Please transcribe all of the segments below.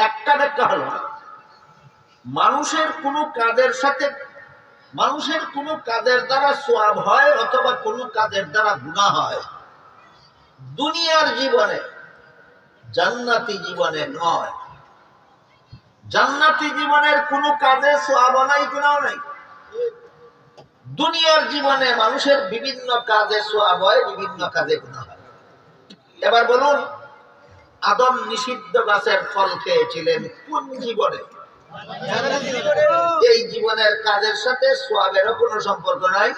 একটা ব্যাখ্যা হলো, মানুষের কোনো কাজের সাথে, মানুষের কোনো কাজের দ্বারা সোয়াব হয় অথবা কোনো কাজের দ্বারা গুণা হয়। দুনিয়ার জীবনে জান্নাতি জীবনে নয়। জান্নাতি জীবনের কোনো কাজে সোয়াব নাই গুণাও নাই। দুনিয়ার জীবনে মানুষের বিভিন্ন কাজে সোয়াব হয়, বিভিন্ন কাজে গুণা হয়। এবার বলুন আদম নিষিদ্ধ গাছের ফল খেয়েছিলেন কোন জীবনে? এই জীবনের কাজের সাথে সোয়াবেরও কোনো সম্পর্ক নাই,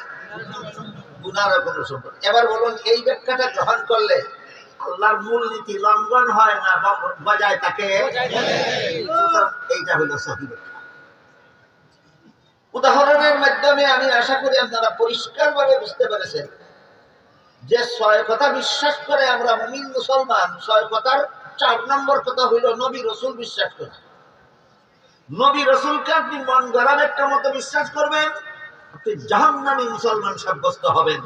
গুনারও কোনো সম্পর্ক এবার বলুন, এই ব্যাখ্যাটা গ্রহণ করলে আল্লাহর মূল নীতি লঙ্ঘন হয় না বজায় তাকে এইটা হলো সহি উদাহরণের মাধ্যমে আমি আশা করি আপনারা পরিষ্কারভাবে বুঝতে পেরেছেন যে ছয় কথা বিশ্বাস করে আমরা মুমিন মুসলমান, ছয় কথার চার নম্বর কথা হইল নবী রসুল বিশ্বাস করা। নবী রসুলকে আপনি মন গড়ার একটা মতো বিশ্বাস করবেন, আপনি জাহান্নামী মুসলমান সাব্যস্ত হবেন।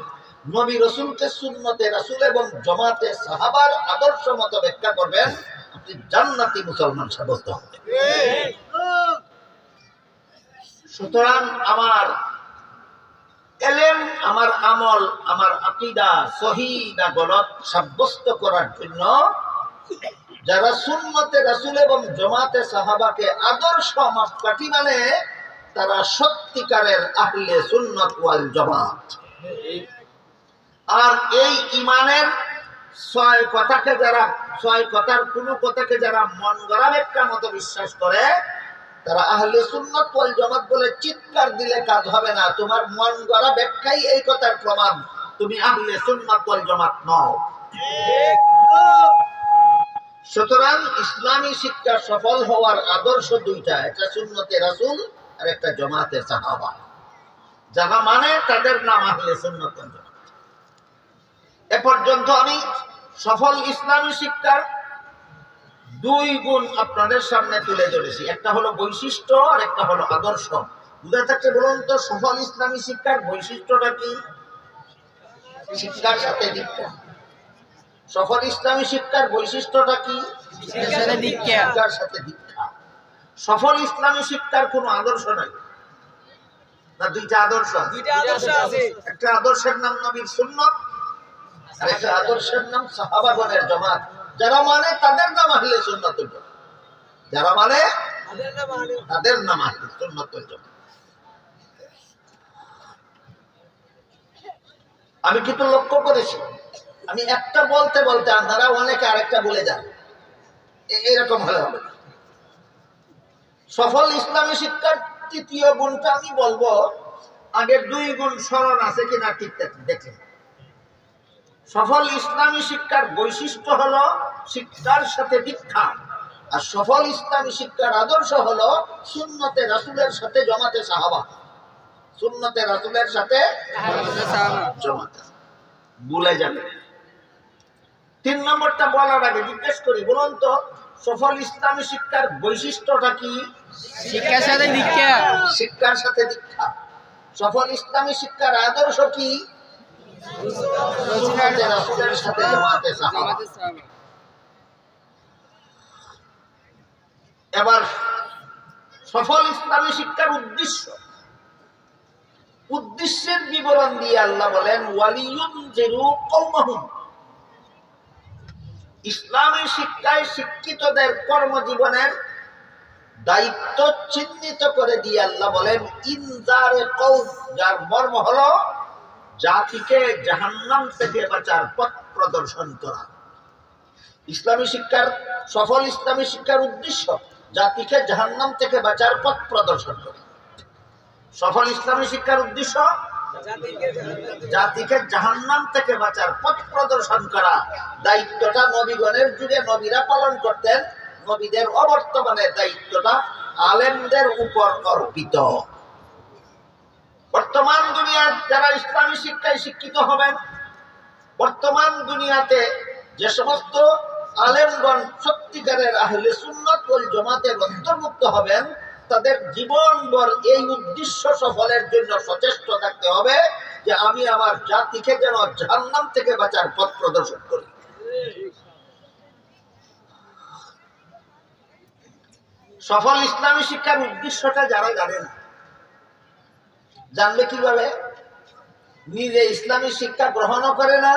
নবী রসুলকে সুন্নতে রাসুল এবং জমাতে সাহাবার আদর্শ মতো ব্যাখ্যা করবেন, আপনি জান্নাতি মুসলমান সাব্যস্ত হবেন। সুতরাং আমার এলেম আমার আমল, আমার আকিদা সহি না গলত সাব্যস্ত করার জন্য। যারা সুন্নতে রাসুল এবং জমাতে সাহাবাকে আদর্শ মাপকাঠি মানে তারা সত্যিকারের আহলে সুন্নত ওয়াল জমাত। আর এই ইমানের ছয় কথাকে যারা, ছয় কথার কোনো কথাকে যারা মন গড়া একটা মতো বিশ্বাস করে তারা আহলে সুন্নত ওয়াল জামাত বলে চিৎকার দিলে কাজ হবে না। তোমার মন গড়া ব্যাখ্যাই এই কথার প্রমাণ। তুমি আহলে সুন্নত ওয়াল জামাত নও। সুতরাং ইসলামী শিক্ষা সফল হওয়ার আদর্শ দুইটা, একটা সুন্নতে রাসূল আর একটা জামাতে সাহাবা। যারা মানে তাদের নাম আহলে সুন্নত এ পর্যন্ত আমি সফল ইসলামী শিক্ষার দুই গুণ আপনাদের সামনে তুলে ধরেছি। একটা হলো বৈশিষ্ট্য আর একটা হলো আদর্শ। বুঝে থাকতে বলুন তো সফল ইসলামী শিক্ষার বৈশিষ্ট্যটা কি? শিক্ষার সাথে দীক্ষা। সফল ইসলামী শিক্ষার বৈশিষ্ট্যটা কি? শিক্ষার সাথে দীক্ষা। সফল ইসলামী শিক্ষার কোনো আদর্শ নাই। না দুইটা আদর্শ একটা আদর্শের নাম নবীর সুন্নত আর একটা আদর্শের নাম সাহাবাগণের জমাত। যারা মানে তাদের নাম আহলে সুন্নতুল জামাত। যারা মানে তাদের নাম আহলে সুন্নতুল জামাত। আমি কিন্তু লক্ষ্য করেছি। আমি একটা বলতে বলতে আপনারা অনেকে আরেকটা বলে যান। এরকম হলে হবে সফল ইসলামী শিক্ষার তৃতীয় গুণটা আমি বলব আগের দুই গুণ স্মরণ আছে কিনা ঠিক দেখে সফল ইসলামী শিক্ষার বৈশিষ্ট্য হল শিক্ষার সাথে দীক্ষা আর সফল ইসলামী শিক্ষার আদর্শ হল শূন্যতে রাসুলের সাথে জমাতে সাহাবা। শূন্যতে রাসুলের সাথে জমাতে। ভুলে যাবে। তিন নম্বরটা বলার আগে জিজ্ঞেস করি বলুন তো সফল ইসলামী শিক্ষার বৈশিষ্ট্যটা কি? শিক্ষার সাথে দীক্ষা শিক্ষার সাথে দীক্ষা সফল ইসলামী শিক্ষার আদর্শ কি? এবার সফল ইসলামী শিক্ষার উদ্দেশ্য। উদ্দেশ্যের বিবরণ দিয়ে আল্লাহ বলেন, ওয়ালিয়ুন জেরু কৌমাহুম ইসলামী শিক্ষায় শিক্ষিতদের কর্মজীবনের দায়িত্ব চিহ্নিত করে দিয়ে আল্লাহ বলেন, ইনজারে কৌম যার মর্ম হলো জাতিকে জাহান্নাম থেকে বাঁচার পথ প্রদর্শন করা। ইসলামী শিক্ষার, সফল ইসলামী শিক্ষার উদ্দেশ্য জাতিকে জাহান্নাম থেকে বাঁচার পথ প্রদর্শন করা। সফল ইসলামী শিক্ষার উদ্দেশ্য জাতিকে জাহান্নাম থেকে বাঁচার পথ প্রদর্শন করা। দায়িত্বটা নবীগণের যুগে নবীরা পালন করতেন, নবীদের অবর্তমানে দায়িত্বটা আলেমদের উপর অর্পিত। বর্তমান দুনিয়ার যারা ইসলামী শিক্ষায় শিক্ষিত হবেন, বর্তমান দুনিয়াতে যে সমস্ত আলেমগণ, সত্যিকারের আহলে সুন্নত ওয়াল জমাতের অন্তর্ভুক্ত হবেন, তাদের জীবনভর এই উদ্দেশ্য সফলের জন্য সচেষ্ট থাকতে হবে যে আমি আমার জাতিকে যেন জাহান্নাম থেকে বাঁচার পথ প্রদর্শন করি। সফল ইসলামী শিক্ষার উদ্দেশ্যটা যারা জানে না জানবে কীভাবে? নিজে ইসলামী শিক্ষা গ্রহণও করে না।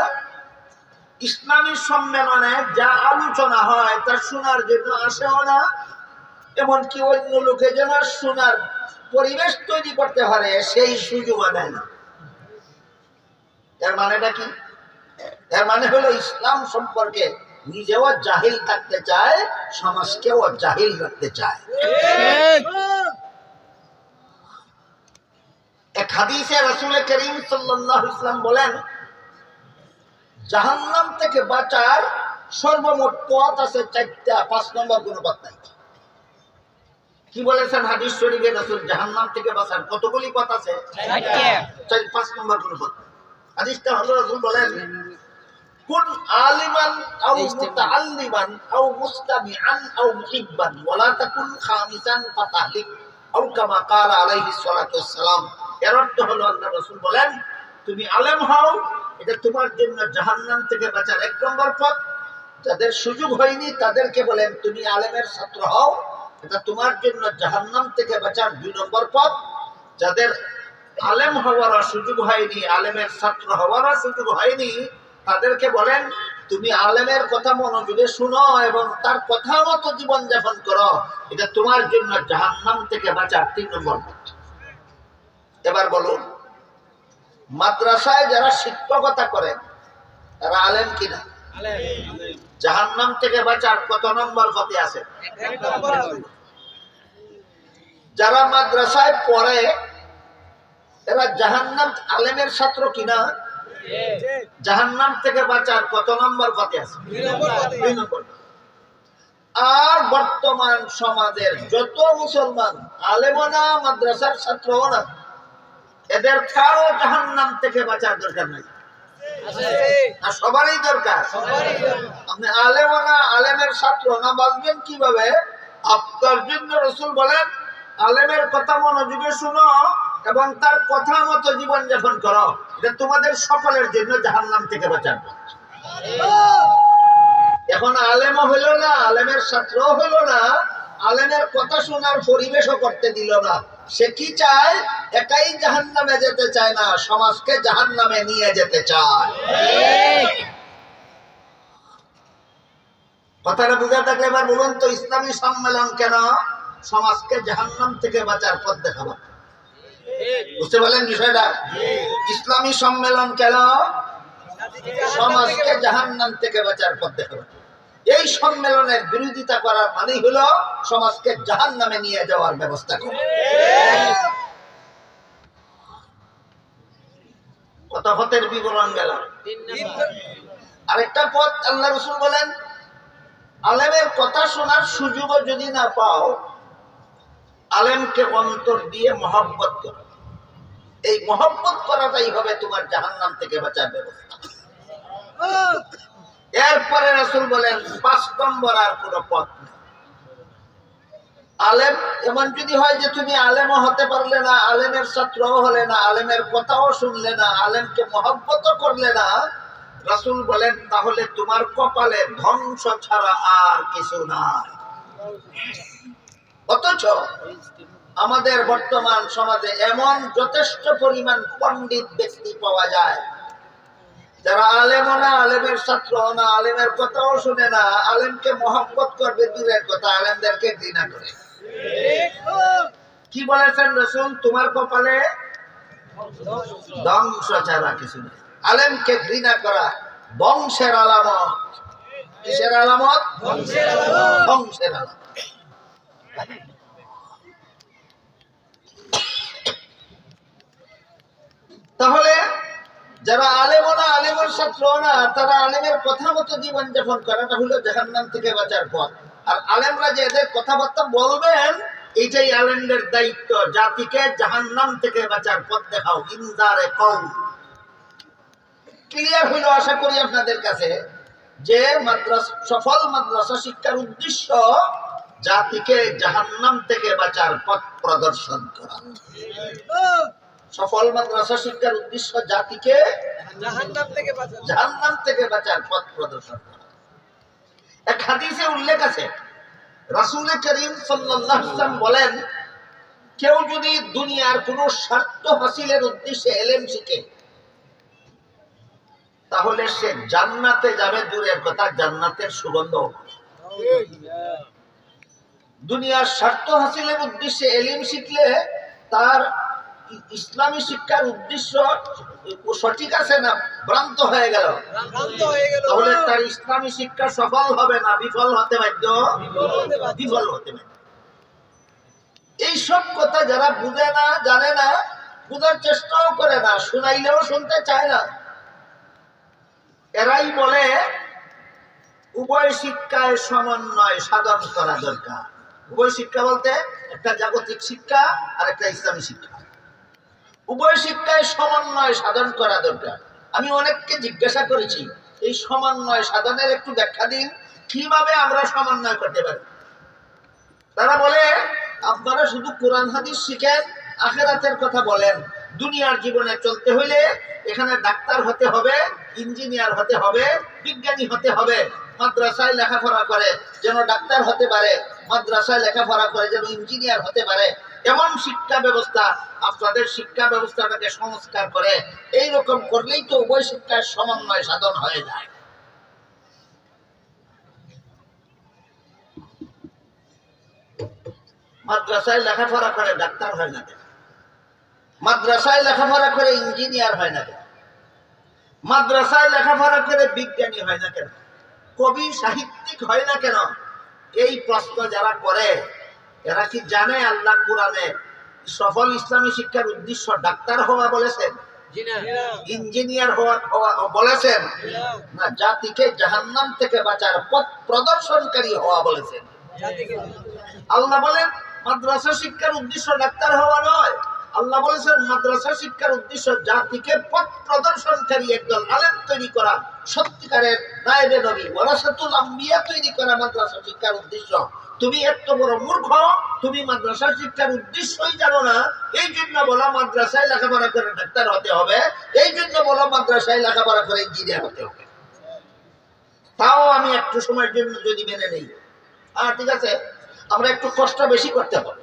ইসলামী সম্মেলনে যা আলোচনা হয় তা শোনার জন্য আসেও না। এমনকি অন্য লোকে যেন শোনার পরিবেশ তৈরি করতে পারে, সেই সুযোগ দেয় না। এর মানেটা কি? এর মানে হলো ইসলাম সম্পর্কে নিজেও জাহিল থাকতে চায়, সমাজকেও জাহিল রাখতে চায় এক হাদিসে রসুল করিম আলাইহি ইসলাম বলেন জাহান্নাম থেকে বাঁচার সর্বমোট পথ আছে চারটা পাঁচ নম্বর কোনো পথ নাই। কি বলেছেন হাদিস শরীফে রসুল জাহান্নাম থেকে বাঁচার কতগুলি পথ আছে? পাঁচ নম্বর কোনো পথ। হাদিসটা হলো রসুল বলেন কুন আলিমান আও মুতাআল্লিমান আও মুস্তামিআন আও মুহিব্বান ওয়ালা তাকুন খামিসান ফাতাহলিক আও কামা ক্বালা আলাইহিস সালাতু ওয়াসসালাম। এর অর্থ হলো আল্লাহ রাসূল বলেন, তুমি আলেম হও, এটা তোমার জন্য জাহান্নাম থেকে বাঁচার এক নম্বর পথ। যাদের সুযোগ হয়নি, তাদেরকে বলেন, তুমি আলেমের ছাত্র হও, এটা তোমার জন্য জাহান্নাম থেকে বাঁচার দুই নম্বর পথ। যাদের আলেম হওয়ার সুযোগ হয়নি, আলেমের ছাত্র হওয়ার সুযোগ হয়নি, তাদেরকে বলেন, তুমি আলেমের কথা মনোযোগে শুনো এবং তার কথা মতো জীবন যাপন করো। এটা তোমার জন্য জাহান্নাম থেকে বাঁচার তিন নম্বর পথ। এবার বলুন মাদ্রাসায় যারা শিক্ষকতা করেন তারা আলেম কিনা? জাহান্নাম থেকে বাঁচার কত নম্বর পথে আছে? যারা মাদ্রাসায় পড়ে এরা জাহান্নাম আলেমের ছাত্র কিনা? জাহান্নাম থেকে বাঁচার কত নম্বর পথে আছে? আর বর্তমান সমাজের যত মুসলমান আলেমও না মাদ্রাসার ছাত্রও না এদের কারও জাহান্নাম থেকে বাঁচার দরকার নাই। সবারই দরকার। আপনি আলেমও না আলেমের ছাত্র না, বাঁচবেন কীভাবে? আপনার জন্য রসুল বলেন, আলেমের কথা মনোযোগে শুনো এবং তার কথা মতো জীবন যাপন করো। এটা তোমাদের সকলের জন্য জাহান্নাম থেকে বাঁচার এখন আলেমও হলো না, আলেমের ছাত্র হলো না, আলেমের কথা শোনার পরিবেশও করতে দিল না। সে কি চায়? একাই জাহান নামে যেতে চায় না, সমাজকে জাহান নামে নিয়ে যেতে চায়। কথাটা বুঝা থাকলে এবার বলুন তো, ইসলামী সম্মেলন কেন সমাজকে জাহান্নাম থেকে বাঁচার পথ দেখাবো? বুঝতে পারলেন বিষয়টা? ইসলামী সম্মেলন কেন সমাজকে জাহান্নাম থেকে বাঁচার পথ দেখাবো? এই সম্মেলনের বিরোধিতা করার মানেই হলো সমাজকে জাহান নামে নিয়ে যাওয়ার ব্যবস্থা করা। কত পথের বিবরণ গেল আরেকটা পথ আল্লাহ রসুল বলেন, আলেমের কথা শোনার সুযোগও যদি না পাও, আলেমকে অন্তর দিয়ে মহব্বত করো। এই মহব্বত করাটাই হবে তোমার জাহান্নাম থেকে বাঁচার ব্যবস্থা। এরপরে রসুল বলেন, পাঁচ নম্বর আর কোন পথ নেই। আলেম, এমন যদি হয় যে তুমি আলেমও হতে পারলে না, আলেমের ছাত্রও হলে না, আলেমের কথাও শুনলে না, আলেমকে মহব্বত করলে না, রসুল বলেন, তাহলে তোমার কপালে ধ্বংস ছাড়া আর কিছু নাই। অথচ আমাদের বর্তমান সমাজে এমন যথেষ্ট পরিমাণ পণ্ডিত ব্যক্তি পাওয়া যায় যারা আলেম না, আলেমের ছাত্র না, আলেমের কথাও শুনে না, আলেমকে মহব্বত করবে দূরের কথা, আলেমদেরকে ঘৃণা করে। কি বলেছেন রসুল? তোমার কপালে ছাড়া কিছু নেই। আলেমকে ঘৃণা করা বংশের আলামত। কিসের আলামত? বংশের আলামত। তাহলে যারা আলেম না আলেমের ছাত্র না, তারা আলেমের কথা মতো জীবন যাপন করাটা হলো জাহান্নাম থেকে বাঁচার পথ। আর আলেমরা যে এদের কথাবার্তা বলবেন এইটাই আলেমদের দায়িত্ব, জাতিকে জাহান্নাম থেকে বাঁচার পথ দেখাও, ইনজারে কম ক্লিয়ার হইল আশা করি আপনাদের কাছে যে মাদ্রাসা, সফল মাদ্রাসা শিক্ষার উদ্দেশ্য জাতিকে জাহান্নাম থেকে বাঁচার পথ প্রদর্শন করা। সফল মাদ্রাসা শিক্ষার উদ্দেশ্য জাতিকে জাহান্নাম থেকে বাঁচার পথ প্রদর্শন করা। এক হাদিসে উল্লেখ আছে রাসূল করিম ওয়াসাল্লাম বলেন কেউ যদি দুনিয়ার কোনো স্বার্থ হাসিলের উদ্দেশ্যে এলেম শিখে তাহলে সে জান্নাতে যাবে দূরের কথা জান্নাতের সুগন্ধ। দুনিয়ার স্বার্থ হাসিলের উদ্দেশ্যে এলিম শিখলে তার ইসলামী শিক্ষার উদ্দেশ্য সঠিক আছে না? ভ্রান্ত হয়ে গেল। তাহলে তার ইসলামী শিক্ষা সফল হবে না বিফল হতে বাধ্য? বিফল হতে বাধ্য। এই সব কথা যারা বুঝে না জানে না বুঝার চেষ্টাও করে না শুনাইলেও শুনতে চায় না। এরাই বলে উভয় শিক্ষায় সমন্বয় সাধন করা দরকার। উভয় শিক্ষা বলতে একটা জাগতিক শিক্ষা আর একটা ইসলামী শিক্ষা। উভয় শিক্ষায় সমন্বয় সাধন করা দরকার। আমি অনেককে জিজ্ঞাসা করেছি, এই সমন্বয় সাধনের একটু ব্যাখ্যা দিন, কীভাবে আমরা সমন্বয় করতে পারি? তারা বলে, আপনারা শুধু কোরআন, হাদিস শিখেন, আখেরাতের কথা বলেন। দুনিয়ার জীবনে চলতে হইলে এখানে ডাক্তার হতে হবে ইঞ্জিনিয়ার হতে হবে, বিজ্ঞানী হতে হবে, মাদ্রাসায় লেখাপড়া করে যেন ডাক্তার হতে পারে, মাদ্রাসায় লেখাপড়া করে যেন ইঞ্জিনিয়ার হতে পারে। এমন শিক্ষা ব্যবস্থা আপনাদের শিক্ষা ব্যবস্থাটাকে সংস্কার করে এই রকম করলেই তো উভয় শিক্ষার সমন্বয় সাধন হয়ে যায়। মাদ্রাসায় লেখাপড়া করে ডাক্তার হয় না মাদ্রাসায় লেখাপড়া করে ইঞ্জিনিয়ার হয় না মাদ্রাসায় লেখাপড়া করে বিজ্ঞানী হয় না কেন? কবি সাহিত্যিক হয় না কেন? এই প্রশ্ন যারা করে এরা কি জানে আল্লাহ কোরআনে সফল ইসলামী শিক্ষার উদ্দেশ্য ডাক্তার হওয়া বলেছেন? ইঞ্জিনিয়ার হওয়া বলেছেন? না জাতিকে জাহান্নাম থেকে বাঁচার পথ প্রদর্শনকারী হওয়া বলেছেন। আল্লাহ বলেন মাদ্রাসা শিক্ষার উদ্দেশ্য ডাক্তার হওয়া নয়। আল্লাহ বলেছেন, মাদ্রাসা শিক্ষার উদ্দেশ্য জাতিকে পথ প্রদর্শনকারী একদল আলেম তৈরি করা, সত্যিকারের নায়েবে নবী, ওয়ারাসাতুল আম্বিয়া তৈরি করা মাদ্রাসা শিক্ষার উদ্দেশ্য। তুমি এত বড় মূর্খ, তুমি মাদ্রাসা শিক্ষার উদ্দেশ্যই জানো না, এই জন্য বলো মাদ্রাসায় লেখাপড়া করে ডাক্তার হতে হবে, এই জন্য বলো মাদ্রাসায় লেখাপড়া করে ইঞ্জিনিয়ার হতে হবে। তাও আমি একটু সময়ের জন্য যদি মেনে নেই। হ্যাঁ ঠিক আছে, আমরা একটু কষ্ট বেশি করতে হবে।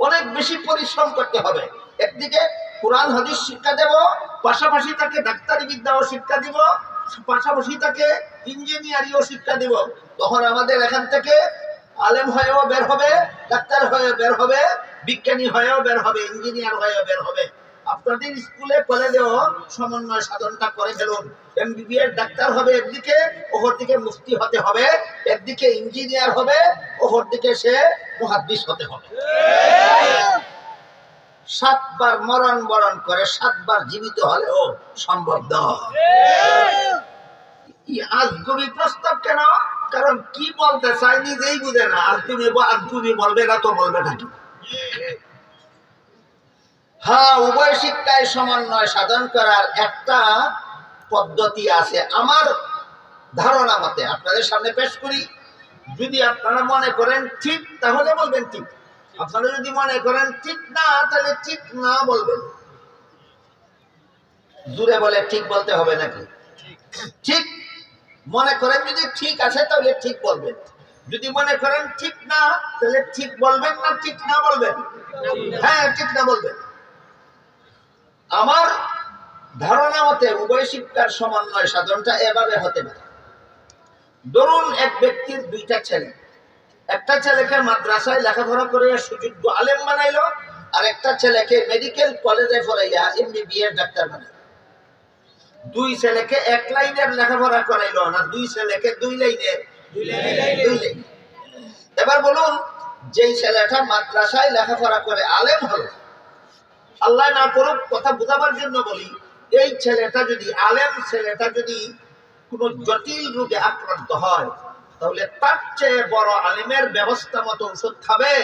অনেক বেশি পরিশ্রম করতে হবে। একদিকে কোরআন, হাদিস শিক্ষা দেব, পাশাপাশি তাকে ডাক্তারি বিদ্যাও শিক্ষা দিব, পাশাপাশি তাকে ইঞ্জিনিয়ারিও শিক্ষা দিব। তখন আমাদের এখান থেকে আলেম হয়েও বের হবে, ডাক্তার হয়েও বের হবে, বিজ্ঞানী হয়েও বের হবে, ইঞ্জিনিয়ার হয়েও বের হবে। আপনাদের স্কুলে, কলেজেও সমন্বয় সাধনটা করে ফেলুন। এমবিবিএস ডাক্তার হবে একদিকে ওপর দিকে মুফতি হতে হবে, একদিকে ইঞ্জিনিয়ার হবে ওপর দিকে সে মুহাদ্দিস হতে হবে। সাতবার মরণ বরণ করে সাতবার জীবিত হলেও সম্ভব নয়। প্রস্তাব কেন? কারণ কি বলতে চাই নিজেই বুঝে না। আর তুমি আর তুমি বলবে না, তো বলবে নাকি হ্যাঁ উভয় শিক্ষায় সমন্বয় সাধন করার একটা পদ্ধতি আছে আমার ধারণা মতে। আপনাদের সামনে পেশ করি। যদি আপনারা মনে করেন ঠিক, তাহলে বলবেন ঠিক। আপনারা যদি মনে করেন ঠিক না, তাহলে ঠিক না বলবেন। দূরে বলে ঠিক বলতে হবে নাকি? ঠিক। মনে করেন যদি ঠিক আছে, তাহলে ঠিক বলবেন। যদি মনে করেন ঠিক না, তাহলে ঠিক বলবেন না, ঠিক না বলবেন? হ্যাঁ ঠিক না বলবেন। আমার ধারণা মতে উভয় শিক্ষার সমন্বয় সাধনটা এভাবে হতে পারে। ধরুন এক ব্যক্তির দুইটা ছেলে। একটা ছেলেকে মাদ্রাসায় লেখাপড়া করে সুযোগ্য আলেম বানাইলো, আর একটা ছেলেকে মেডিকেল কলেজে পড়াইয়া এমবিবিএস ডাক্তার বানাইলো। দুই ছেলেকে এক লাইনের লেখাপড়া করাইলো না, দুই ছেলেকে দুই লাইনের এবার বলুন, যেই ছেলেটা মাদ্রাসায় লেখাপড়া করে আলেম হলো আল্লাহ না করুক, কথা বোঝাবার জন্য বলি, এই ছেলেটা যদি, আলেম ছেলেটা যদি কোনো জটিল রোগে আক্রান্ত হয়, তাহলে তার চেয়ে বড় আলিমের ব্যবস্থা মতো ওষুধ খাবে?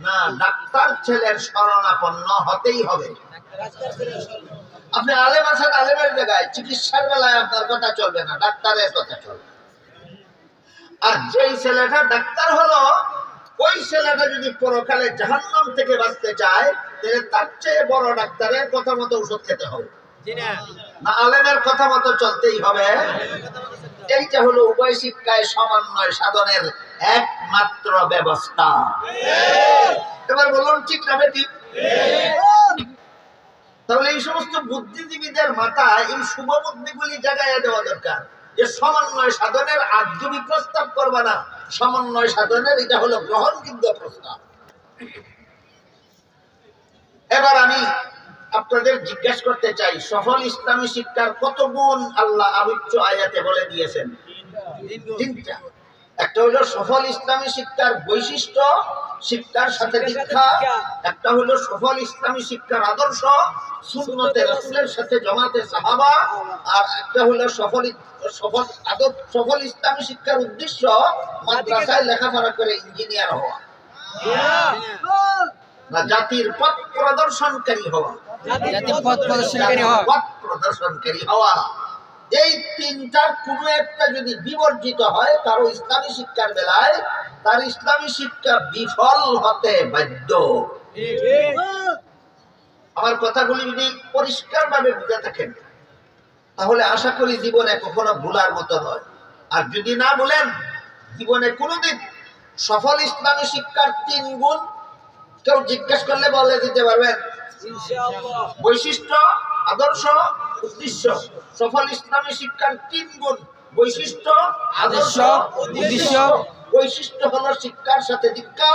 না, ডাক্তার ছেলের শরণাপন্ন হতেই হবে। আপনি আলেম আছেন আলেমের জায়গায়, চিকিৎসার বেলায় আপনার কথা চলবে না, ডাক্তারের কথা চলবে। আর যেই ছেলেটা ডাক্তার হলো, ওই ছেলেটা যদি পরকালে জাহান্নাম থেকে বাঁচতে চায় তাহলে তার চেয়ে বড় ডাক্তারের কথা মতো ওষুধ খেতে হবে। না। আলেমের কথা মতো চলতেই হবে। এইটা হলো উভয় শিক্ষায় সমন্বয় সাধনের একমাত্র ব্যবস্থা। এবার বলুন ঠিক না বেটি তাহলে এই সমস্ত বুদ্ধিজীবীদের মাথায় এই শুভ বুদ্ধিগুলি জাগাইয়া দেওয়া দরকার। যে সমন্বয় সাধনের আগ্রহী প্রস্তাব করবা না সমন্বয় সাধনের এটা হলো গ্রহণযোগ্য প্রস্তাব। এবার আমি আপনাদের জিজ্ঞেস করতে চাই, সফল ইসলামী শিক্ষার কত গুণ আল্লাহ আবিচ্য আয়াতে বলে দিয়েছেন? তিনটা। একটা হলো সফল ইসলামী শিক্ষার বৈশিষ্ট্য, শিক্ষার সাথে দীক্ষা। একটা হলো সফল ইসলামী শিক্ষার আদর্শ, সুন্নতে সাথে জমাতে সাহাবা। আর একটা হলো সফল সফল আদর সফল ইসলামী শিক্ষার উদ্দেশ্য মাদ্রাসায় লেখাপড়া করে ইঞ্জিনিয়ার হওয়া। না জাতির পথ প্রদর্শনকারী হওয়া। জাতির পথ প্রদর্শনকারী হওয়া। পথ প্রদর্শনকারী হওয়া। এই তিনটার কোনো একটা যদি বিবর্জিত হয় কারও ইসলামী শিক্ষার বেলায় তার ইসলামী শিক্ষা বিফল হতে বাধ্য। আমার কথাগুলি যদি পরিষ্কার ভাবে বুঝে থাকেন তাহলে আশা করি জীবনে কখনো ভুলার মতো নয়। আর যদি না বলেন জীবনে কোনোদিন সফল ইসলামী শিক্ষার তিন গুণ কেউ জিজ্ঞেস করলে বলে দিতে পারবেন। বৈশিষ্ট্য আদর্শ উদ্দেশ্য। সফল ইসলামী শিক্ষার তিন গুণ। বৈশিষ্ট্য আদর্শ উদ্দেশ্য। বৈশিষ্ট্য হলো শিক্ষার সাথে দীক্ষা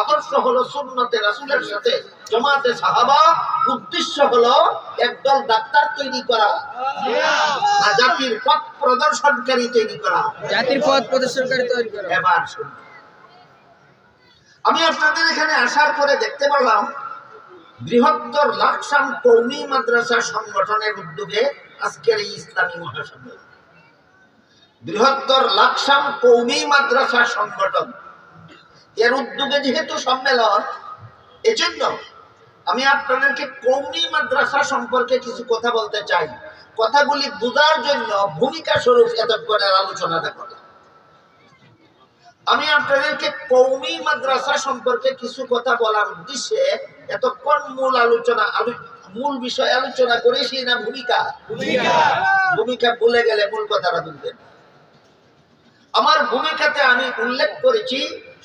আদর্শ হলো সুন্নতে রাসূলের সাথে জমাতে সাহাবা। উদ্দেশ্য হলো একদল ডাক্তার তৈরি করা। জাতির পথ প্রদর্শনকারী তৈরি করা। জাতির পথ প্রদর্শনকারী তৈরি করা। এবার শুনুন। আমি আপনাদের এখানে আসার পরে দেখতে পেলাম, বৃহত্তর লাকসাম কৌমি মাদ্রাসা সংগঠনের উদ্যোগে আজকের এই ইসলামী মহাসম্মেলন। বৃহত্তর লাকসাম কৌমি মাদ্রাসা সংগঠন, এর উদ্যোগে যেহেতু সম্মেলন, এজন্য আমি আপনাদেরকে কৌমি মাদ্রাসা সম্পর্কে কিছু কথা বলতে চাই। কথাগুলি বোঝার জন্য ভূমিকা স্বরূপ এতক্ষণের আলোচনাটা করলাম। আমি আপনাদেরকে কৌমি মাদ্রাসা সম্পর্কে কিছু কথা বলার উদ্দেশ্যে এতক্ষণ মূল আলোচনা মূল বিষয় আলোচনা করেছি না ভূমিকা? ভূমিকা। ভুলে গেলে মূল কথাটা বুঝবেন আমার ভূমিকাতে আমি উল্লেখ করেছি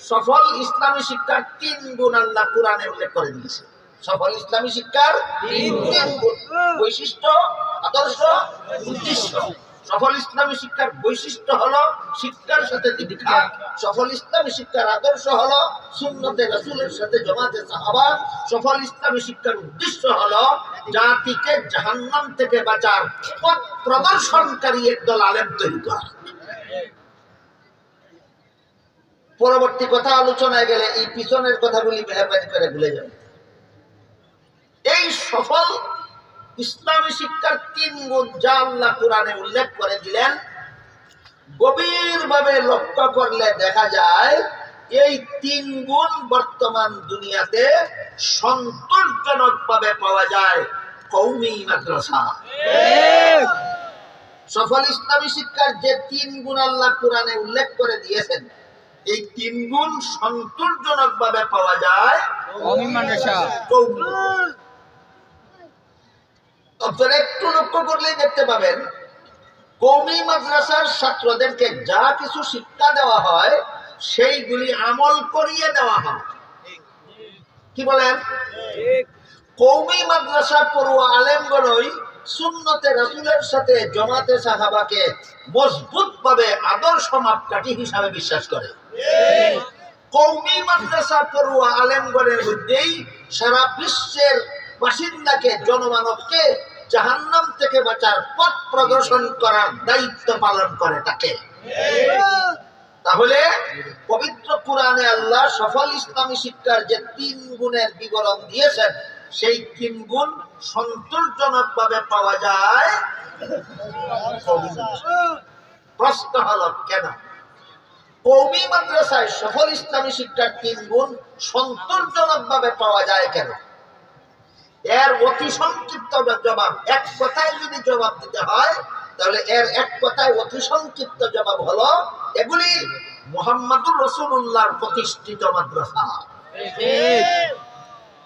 সফল ইসলামী শিক্ষার তিন গুণ আল্লাহ কোরআনে উল্লেখ করে দিয়েছে। সফল ইসলামী শিক্ষার তিন গুণ। বৈশিষ্ট্য আদর্শ উদ্দেশ্য। সফল ইসলামী শিক্ষার বৈশিষ্ট্য হলো শিক্ষার সাথে দীক্ষা সফল ইসলামী শিক্ষার আদর্শ হলো সুন্নতে রাসূলের সাথে জমাতে সাহাবা। সফল ইসলামী শিক্ষার উদ্দেশ্য হলো জাতিকে জাহান্নাম থেকে বাঁচার পথ প্রদর্শনকারী একদল আলেম তৈরি করা। পরবর্তী কথা আলোচনায় গেলে এই পিছনের কথাগুলি করে ভুলে যাবে। এই সফল ইসলামী শিক্ষার তিন গুণ যা আল্লাহ কোরআনে উল্লেখ করে দিলেন গভীরভাবে লক্ষ্য করলে দেখা যায় এই তিন গুণ বর্তমান দুনিয়াতে সন্তোষজনক ভাবে পাওয়া যায় কৌমি মাদ্রাসা। সফল ইসলামী শিক্ষার যে তিন গুণ আল্লাহ কোরআনে উল্লেখ করে দিয়েছেন এই তিন গুণ সন্তোষজনক ভাবে পাওয়া যায় কওমি মাদ্রাসা। কৌমি। আপনারা একটু লক্ষ্য করলেই দেখতে পাবেন, কৌমি মাদ্রাসার ছাত্রদেরকে যা কিছু শিক্ষা দেওয়া হয়, সেইগুলি আমল করিয়ে দেওয়া হয়। কি বলেন? কৌমি মাদ্রাসা পড়ুয়া আলেমগণই সুন্নতে রাসূলের সাথে জমাতে সাহাবাকে মজবুত ভাবে আদর্শ মাপকাঠি হিসাবে বিশ্বাস করে। কৌমি মাদ্রাসা পড়ুয়া আলেমগণের মধ্যেই সারা বিশ্বের বাসিন্দাকে, জনমানবকে জাহান্নাম থেকে বাঁচার পথ প্রদর্শন করার দায়িত্ব পালন করে তাকে। তাহলে পবিত্র কোরআনে আল্লাহ সফল ইসলামী শিক্ষার যে তিন গুণের বিবরণ দিয়েছেন, সেই তিন গুণ সন্তোষজনক ভাবে পাওয়া যায়। প্রশ্ন হলো কেন? কৌমি মাদ্রাসায় সফল ইসলামী শিক্ষার তিন গুণ সন্তোষজনক ভাবে পাওয়া যায় কেন? এর অতি সংক্ষিপ্ত জবাব। এক কথায় যদি জবাব দিতে হয়, তাহলে এর এক কথায় অতি সংক্ষিপ্ত জবাব হলো এগুলি মোহাম্মদুর রসুল্লাহর প্রতিষ্ঠিত মাদ্রাসা।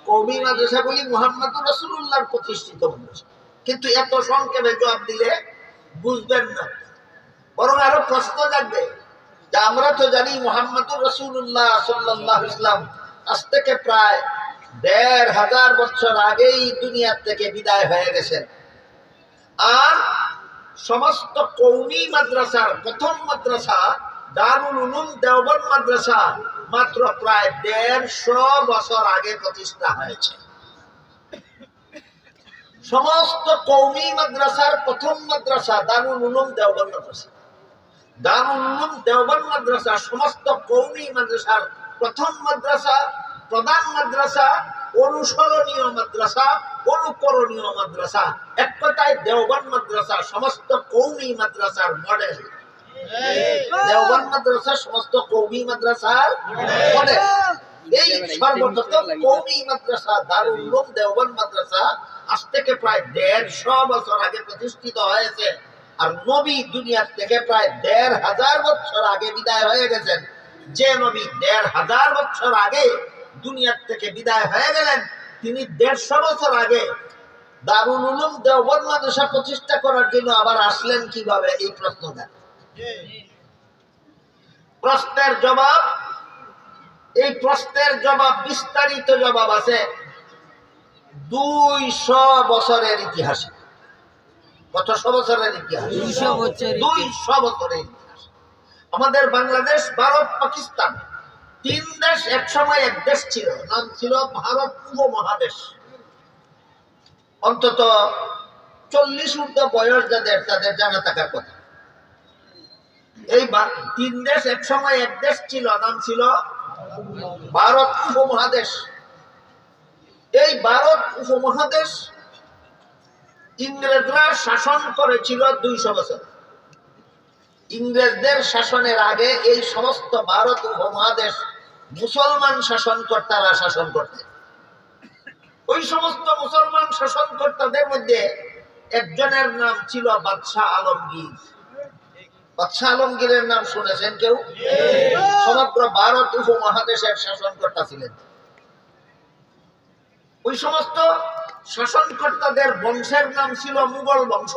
কৌমি মাদ্রাসাগুলি মোহাম্মদুর রসুল্লাহর প্রতিষ্ঠিত মাদ্রাসা। কিন্তু এত সংক্ষেপে জবাব দিলে বুঝবেন না। বরং আরও প্রশ্ন জাগবে তা আমরা তো জানি মোহাম্মদুর রসুল্লাহ সাল্লাহ ইসলাম আজ থেকে প্রায় দেড় হাজার বছর আগেই দুনিয়ার থেকে বিদায় হয়ে গেছেন। আর সমস্ত কৌমি মাদ্রাসার প্রথম মাদ্রাসা, দারুল উলুম দেওবন মাদ্রাসা মাত্র প্রায় দেড়শো বছর আগে প্রতিষ্ঠা হয়েছে। সমস্ত কৌমি মাদ্রাসার প্রথম মাদ্রাসা দারুল উলুম দেওবন মাদ্রাসা। দারুল উলুম দেওবন মাদ্রাসা, সমস্ত কৌমি মাদ্রাসার প্রথম মাদ্রাসা প্রধান মাদ্রাসা, অনুসরণীয় মাদ্রাসা, অনুকরণীয় মাদ্রাসা। এক কথায় দেওবন মাদ্রাসা সমস্ত কৌমি মাদ্রাসার মডেল মাদ্রাসা সমস্ত কৌমি মাদ্রাসার মডেল এই সর্বপ্রথম কৌমি মাদ্রাসা দারুল মাদ্রাসা আজ থেকে প্রায় দেড়শো বছর আগে প্রতিষ্ঠিত হয়েছে। আর নবী দুনিয়ার থেকে প্রায় দেড় হাজার বছর আগে বিদায় হয়ে গেছেন। যে নবী দেড় হাজার বছর আগে দুনিয়ার থেকে বিদায় হয়ে গেলেন। তিনি দেড়শো বছর আগে দারুল উলুম মাদ্রাসা প্রতিষ্ঠা করার জন্য আবার আসলেন কীভাবে? এই প্রশ্ন দেন। প্রশ্নের জবাব এই প্রশ্নের জবাব বিস্তারিত জবাব আছে দুইশো বছরের ইতিহাসে। কতশো বছরের ইতিহাস? দুইশো বছরের ইতিহাস। আমাদের বাংলাদেশ ভারত পাকিস্তান তিন দেশ এক সময় এক দেশ ছিল, নাম ছিল ভারত উপমহাদেশ অন্তত চল্লিশ ঊর্ধ্ব বয়স যাদের, তাদের জানা থাকার কথা। এই তিন দেশ এক সময় এক দেশ ছিল, নাম ছিল ভারত উপমহাদেশ এই ভারত উপমহাদেশ ইংরেজরা শাসন করেছিল দুইশো বছর। ইংরেজদের শাসনের আগে এই সমস্ত ভারত উপমহাদেশ মুসলমান শাসনকর্তারা শাসন করতেন। ওই সমস্ত মুসলমান শাসনকর্তাদের মধ্যে একজনের নাম ছিল বাদশাহ আলমগীর। বাদশাহ আলমগীরের নাম শুনেছেন কেউ? সমগ্র ভারত উপমহাদেশের শাসনকর্তা ছিলেন। ওই সমস্ত শাসনকর্তাদের বংশের নাম ছিল মুঘল বংশ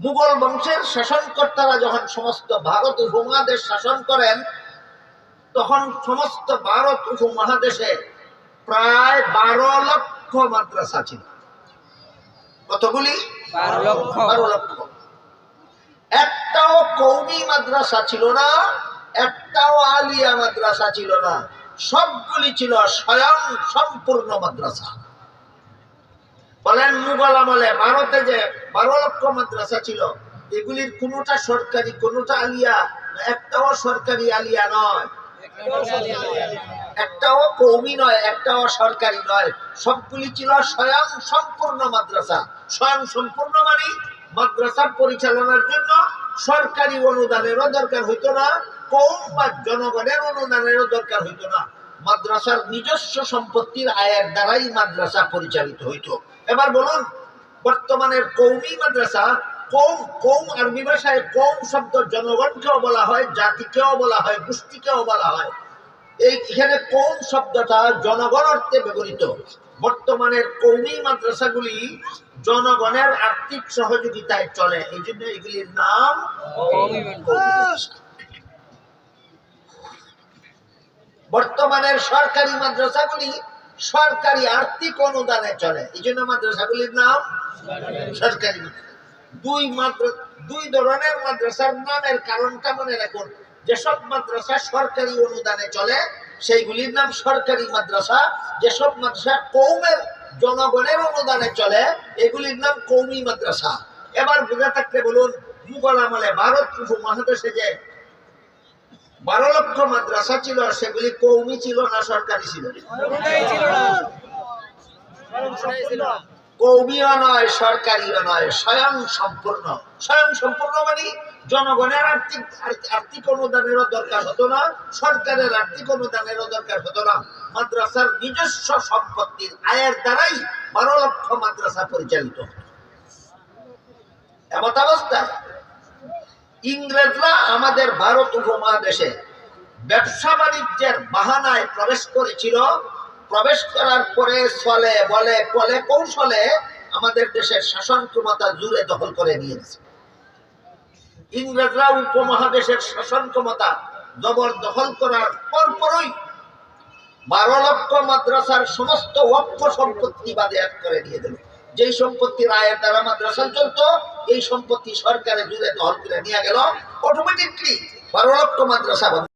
মুঘল বংশের শাসনকর্তারা যখন সমস্ত ভারত উপমহাদেশ শাসন করেন তখন সমস্ত ভারত উপমহাদেশে প্রায় বারো লক্ষ মাদ্রাসা ছিল। কতগুলি? বারো লক্ষ। বারো লক্ষ। একটাও কৌমি মাদ্রাসা ছিল না একটাও আলিয়া মাদ্রাসা ছিল না। সবগুলি ছিল স্বয়ং সম্পূর্ণ মাদ্রাসা। বলেন মুঘল আমলে ভারতে যে বারো লক্ষ মাদ্রাসা ছিল, এগুলির কোনোটা সরকারি, কোনোটা আলিয়া? একটাও সরকারি আলিয়া নয়। একটাও কৌমি নয়, একটাও সরকারি নয়। সবগুলি ছিল স্বয়ং সম্পূর্ণ মাদ্রাসা। স্বয়ং সম্পূর্ণ মানে মাদ্রাসা পরিচালনার জন্য সরকারি অনুদানেরও দরকার হইতো না, কৌম বা জনগণের অনুদানেরও দরকার হইতো না। মাদ্রাসার নিজস্ব সম্পত্তির আয়ের দ্বারাই মাদ্রাসা পরিচালিত হইতো। এবার বলুন বর্তমানের কৌমি মাদ্রাসা কৌম কৌম আরবি ভাষায় কৌম শব্দ জনগণকেও বলা হয় জাতিকেও বলা হয় গোষ্ঠীকেও বলা হয়। এই এখানে কৌম শব্দটা জনগণ অর্থে ব্যবহৃত। বর্তমানের কৌমি মাদ্রাসাগুলি জনগণের আর্থিক সহযোগিতায় চলে। এই জন্য এগুলির নাম। বর্তমানের সরকারি মাদ্রাসাগুলি সরকারি আর্থিক অনুদানে চলে। এই জন্য মাদ্রাসাগুলির নাম সরকারি দুই মাদ্র দুই ধরনের মাদ্রাসার নামের কারণটা মনে রাখুন। যেসব মাদ্রাসা সরকারি অনুদানে চলে, সেইগুলির নাম সরকারি মাদ্রাসা। যেসব মাদ্রাসা কৌমের জনগণের অনুদানে চলে, এগুলির নাম কৌমি মাদ্রাসা। এবার বুঝে থাকতে বলুন, মুঘল আমলে ভারত উপমহাদেশে যে বারো লক্ষ মাদ্রাসা ছিল সেগুলি কৌমি ছিল না, সরকারি ছিল। কৌমিও নয়, সরকারিও নয়, স্বয়ং সম্পূর্ণ। স্বয়ং সম্পূর্ণ মানে জনগণের আর্থিক আর্থিক অনুদানেরও দরকার হতো না, সরকারের আর্থিক অনুদানেরও দরকার হতো না। মাদ্রাসার নিজস্ব সম্পত্তির আয়ের দ্বারাই বারো লক্ষ মাদ্রাসা পরিচালিত হতো। এমত অবস্থায় ইংরেজরা আমাদের ভারত উপমহাদেশে ব্যবসা বাণিজ্যের বাহানায় প্রবেশ করেছিল। প্রবেশ করার পরে চলে বলে, কলে, কৌশলে আমাদের দেশের শাসন ক্ষমতা জুড়ে দখল করে নিয়েছে ইংরেজরা উপমহাদেশের শাসন ক্ষমতা জবরদখল করার পরপরই বারো লক্ষ মাদ্রাসার সমস্ত অক্ষ সম্পত্তি বাজেয়াপ্ত করে দিয়ে দিল। যেই সম্পত্তি রায়ের দ্বারা মাদ্রাসা চলতো, এই সম্পত্তি সরকারের জুড়ে দল করে নিয়ে গেল অটোমেটিকলি বারো লক্ষ মাদ্রাসা